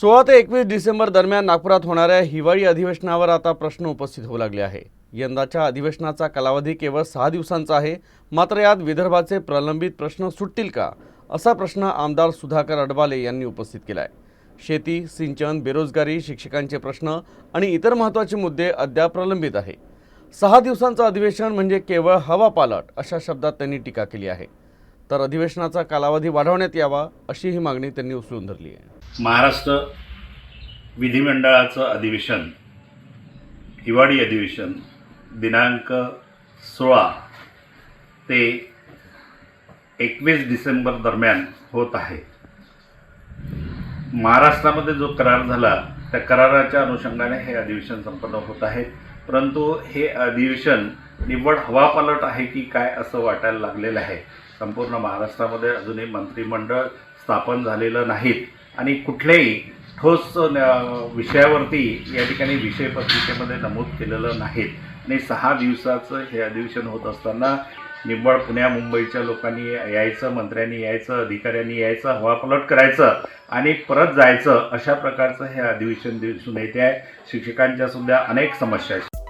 सोळा ते एकवीस डिसेंबर दरम्यान नागपुरात होणाऱ्या हिवाळी अधिवेशनावर आता प्रश्न उपस्थित होऊ लागले आहे यंदाच्या अधिवेशनाचा कालावधी केवळ सहा दिवसांचा आहे. मात्र यात विदर्भाचे प्रलंबित प्रश्न सुटतील का? असा प्रश्न आमदार सुधाकर अडवाले यांनी उपस्थित केला आहे शेती सिंचन बेरोजगारी शिक्षकांचे प्रश्न आणि इतर महत्त्वाचे मुद्दे अद्याप प्रलंबित आहे सहा दिवसांचं अधिवेशन म्हणजे केवळ हवा पालट अशा शब्दात त्यांनी टीका केली आहे. तर अधिवेशनाचा कालावधी वाढवण्यात यावा अशी ही मागणी त्यांनी उचलून धरली आहे. महाराष्ट्र विधिमंडळाचं अधिवेशन हिवाळी अधिवेशन दिनांक सोळा ते एकवीस डिसेंबर दरम्यान होत आहे. महाराष्ट्रामध्ये जो करार झाला त्या कराराच्या अनुषंगाने हे अधिवेशन संपन्न होत आहे. परंतु हे अधिवेशन निव्वळ हवापालट आहे की काय असं वाटायला लागलेलं आहे? संपूर्ण महाराष्ट्रामध्ये अजूनही मंत्रिमंडळ स्थापन झालेलं नाहीत. आणि कुठल्याही ठोस विषयावरती या ठिकाणी विषय पत्रिकेमध्ये नमूद केलेलं नाहीत. आणि सहा दिवसाचं हे अधिवेशन होत असताना निव्वळ पुण्या मुंबईच्या लोकांनी यायचं मंत्र्यांनी यायचं अधिकाऱ्यांनी यायचं हवापलट करायचं आणि परत जायचं अशा प्रकारचं हे अधिवेशन दिसून येते आहे. शिक्षकांच्या सुद्धा अनेक समस्या आहेत.